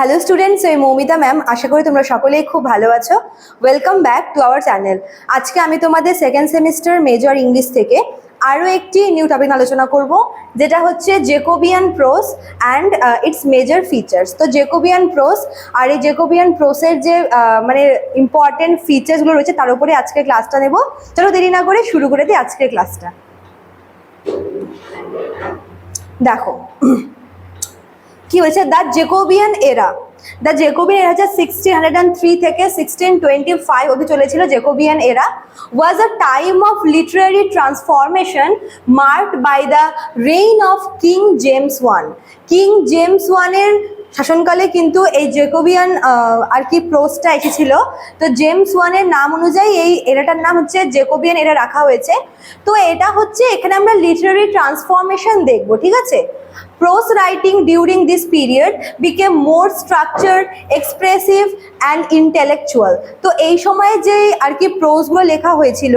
Hello students আমি Moumita ma'am আশা করি তোমরা সকলেই খুব ভালো আছো। Welcome back to our channel আজকে আমি তোমাদের সেকেন্ড সেমিস্টার মেজর ইংলিশ থেকে আরও একটি নিউ টপিক আলোচনা করব, যেটা হচ্ছে Jacobean prose and its major features তো জেকোবিয়ান প্রোস আর এই জেকোবিয়ান প্রোসের যে মানে ইম্পর্টেন্ট ফিচার্সগুলো রয়েছে, তার উপরে আজকে ক্লাসটা নেব। চলো দেরি না করে শুরু করে দিই আজকের ক্লাসটা দেখো কি হয়েছে? The Jacobean era the Jacobean era হচ্ছে সিক্সটিন হান্ড্রেড অ্যান্ড থ্রি থেকে সিক্সটিন টোয়েন্টি ফাইভ অবধি চলেছিল Jacobean era was a time of literary transformation marked by the reign of King James one King James ওয়ানের শাসনকালে কিন্তু এই Jacobean আর কি প্রোসটা এসেছিল তো জেমস ওয়ানের নাম অনুযায়ী এই এরাটার নাম হচ্ছে জেকোবিয়ান এরা রাখা হয়েছে। তো এটা হচ্ছে এখানে আমরা লিটারারি ট্রান্সফরমেশন দেখব, ঠিক আছে? Prose writing during this period became more structured, expressive, and intellectual. তো এই সময়ে যে আর কি প্রোজগুলো লেখা হয়েছিল,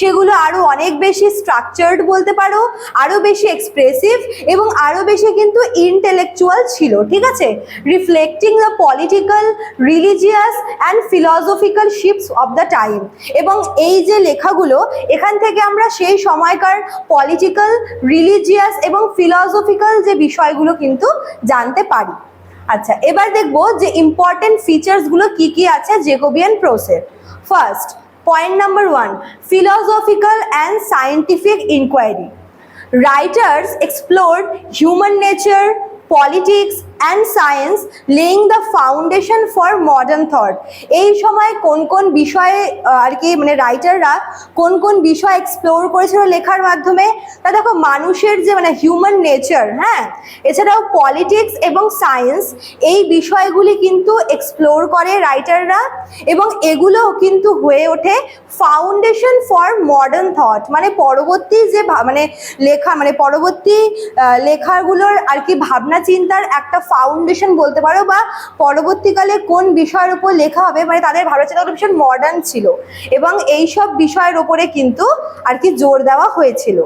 সেগুলো আরও অনেক বেশি স্ট্রাকচার্ড বলতে পারো, আরও বেশি এক্সপ্রেসিভ এবং আরও বেশি কিন্তু ইন্টেলেকচুয়াল ছিল, ঠিক আছে? Reflecting the political religious and philosophical shifts of the time এবং এই যে লেখাগুলো, এখান থেকে আমরা সেই সময়কার পলিটিক্যাল রিলিজিয়াস এবং ফিলসফিক্যাল যে বিষয়গুলো কিন্তু জানতে পারি। আচ্ছা এবার দেখব যে ইম্পর্টেন্ট ফিচার্সগুলো কি কি আছে Jacobean প্রোসের first point number one philosophical and scientific inquiry writers explore human nature politics and science laying the foundation for modern thought এই সময় কোন কোন বিষয়ে আর কি মানে রাইটাররা কোন কোন বিষয় এক্সপ্লোর করেছিল লেখার মাধ্যমে, তা দেখো মানুষের যে মানে হিউম্যান নেচার হ্যাঁ? এছাড়াও পলিটিক্স এবং সায়েন্স এই বিষয়গুলি কিন্তু এক্সপ্লোর করে রাইটাররা এবং এগুলো কিন্তু হয়ে ওঠে ফাউন্ডেশন ফর মডার্ন থট মানে পরবর্তী যে মানে লেখা মানে পরবর্তী লেখাগুলোর আর কি ভাবনা চিন্তার একটা ফাউন্ডেশন বলতে পারো বা পরবর্তীকালে কোন বিষয়ের উপর লেখা হবে মানে তাদের ভারত চিন্তাগুলো ভীষণ মডার্ন ছিল এবং এই সব বিষয়ের ওপরে কিন্তু আর কি জোর দেওয়া হয়েছিল।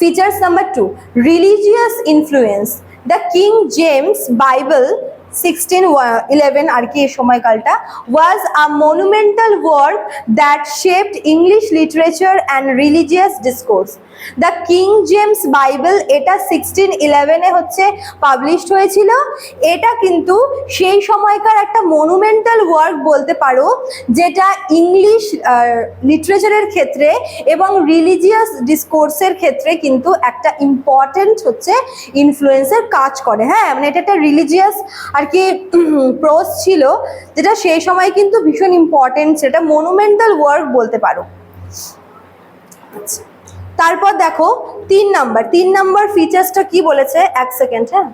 Features number two religious influence the King James James Bible 1611 আর কি এই সময়কালটা, was a monumental work that shaped English literature and religious discourse. The King James Bible এটা সিক্সটিন ইলেভেনে হচ্ছে পাবলিশড হয়েছিল এটা কিন্তু সেই সময়কার একটা মনুমেন্টাল ওয়ার্ক বলতে পারো, যেটা ইংলিশ লিটারেচারের ক্ষেত্রে এবং রিলিজিয়াস ডিসকোর্সের ক্ষেত্রে কিন্তু একটা ইম্পর্টেন্ট হচ্ছে ইনফ্লুয়েন্সের কাজ করে হ্যাঁ মানে এটা একটা রিলিজিয়াস আর কি প্রোস ছিল, যেটা সেই সময় কিন্তু ভীষণ ইম্পর্টেন্ট সেটা মনুমেন্টাল ওয়ার্ক বলতে পারো। তারপর দেখো, তিন নাম্বার তিন নাম্বার ফিচার্সটা কি বলেছে? এক সেকেন্ড হ্যাঁ?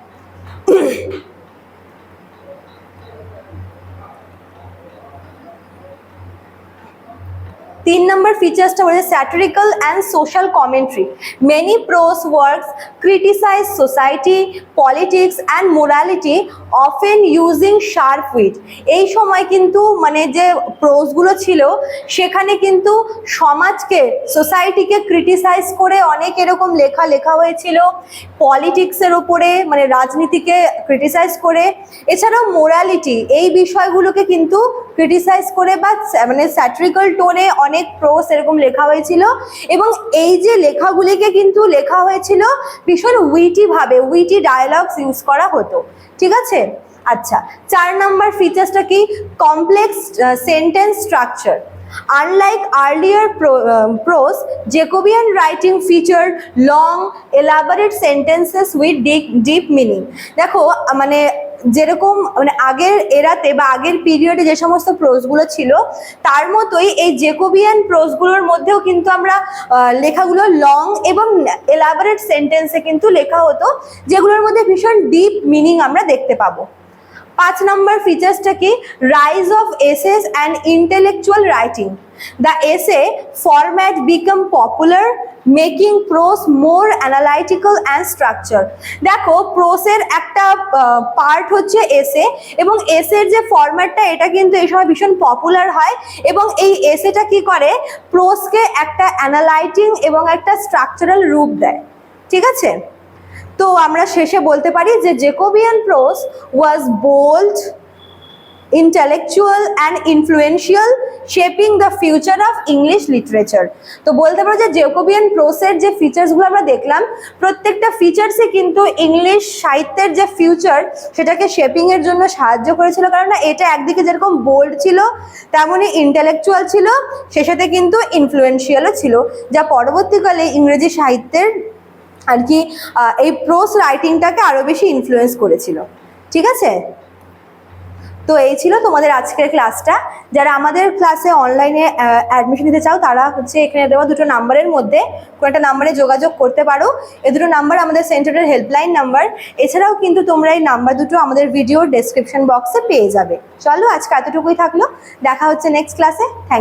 তিন নম্বর ফিচার্সটা বলেছে satirical and social commentary many prose works criticise society politics and morality often using sharp wit এই সময় কিন্তু মানে যে প্রোসগুলো ছিল, সেখানে কিন্তু সমাজকে সোসাইটিকে ক্রিটিসাইজ করে অনেক এরকম লেখা লেখা হয়েছিল। পলিটিক্সের ওপরে মানে রাজনীতিকে ক্রিটিসাইজ করে। এছাড়াও মোরালিটি এই বিষয়গুলোকে কিন্তু ক্রিটিসাইজ করে বা মানে স্যাট্রিক্যাল টোনে অনেক প্রোস এরকম লেখা হয়েছিল। এবং এই যে লেখাগুলিকে কিন্তু লেখা হয়েছিল ভীষণ উইটি ভাবে উইটি ডায়ালগস ইউজ করা হতো। ঠিক আছে? আচ্ছা চার নাম্বার ফিচার্সটা কি? Complex sentence structure Unlike earlier pro- uh, prose, Jacobean writing featured long, with deep, deep meaning. দেখো মানে যেরকম মানে আগের এরাতে বা আগের পিরিয়ডে যে সমস্ত প্রোজগুলো ছিল, তার মতোই এই জেকোবিয়ান প্রোজগুলোর মধ্যেও কিন্তু আমরা লেখাগুলো লং এবং এলাবোরেট সেন্টেন্সে কিন্তু লেখা হতো, যেগুলোর মধ্যে ভীষণ ডিপ মিনিং আমরা দেখতে পাবো। পাঁচ নম্বর ফিচার্সটা কি? Rise of essays and intellectual writing the essay format became popular making prose more analytical and structure দেখো প্রোসের একটা পার্ট হচ্ছে এসে এবং এসের যে ফরম্যাটটা এটা কিন্তু এই সময় ভীষণ পপুলার হয় এবং এই এসেটা কি করে? প্রোসকে একটা অ্যানালাইটিং এবং একটা স্ট্রাকচারাল রূপ দেয়। ঠিক আছে? তো আমরা শেষে বলতে পারি যে Jacobean prose was bold intellectual and influential, shaping the future of English literature. তো বলতে পারো যে জেকোবিয়ান প্রোসের যে ফিচার্সগুলো আমরা দেখলাম, প্রত্যেকটা ফিচার্সে কিন্তু ইংলিশ সাহিত্যের যে ফিউচার সেটাকে শেপিং এর জন্য সাহায্য করেছিল। কারণ এটা একদিকে যেরকম বোল্ড ছিল তেমনই ইন্টেলেকচুয়াল ছিল, সে সাথে কিন্তু ইনফ্লুয়েন্সিয়ালও ছিল। যা পরবর্তীকালে ইংরেজি সাহিত্যের আর কি এই প্রোস রাইটিংটাকে আরও বেশি ইনফ্লুয়েন্স করেছিল। ঠিক আছে? তো এই ছিল তোমাদের আজকের ক্লাসটা যারা আমাদের ক্লাসে অনলাইনে অ্যাডমিশন নিতে চাও, তারা হচ্ছে এখানে দেওয়া দুটো নাম্বারের মধ্যে কোনো একটা নাম্বারে যোগাযোগ করতে পারো। এ দুটো নাম্বার আমাদের সেন্টারের হেল্পলাইন নাম্বার এছাড়াও কিন্তু তোমরা এই নাম্বার দুটো আমাদের ভিডিও ডেসক্রিপশন বক্সে পেয়ে যাবে। চলো আজকে এতটুকুই থাকল। দেখা হচ্ছে নেক্সট ক্লাসে থ্যাংক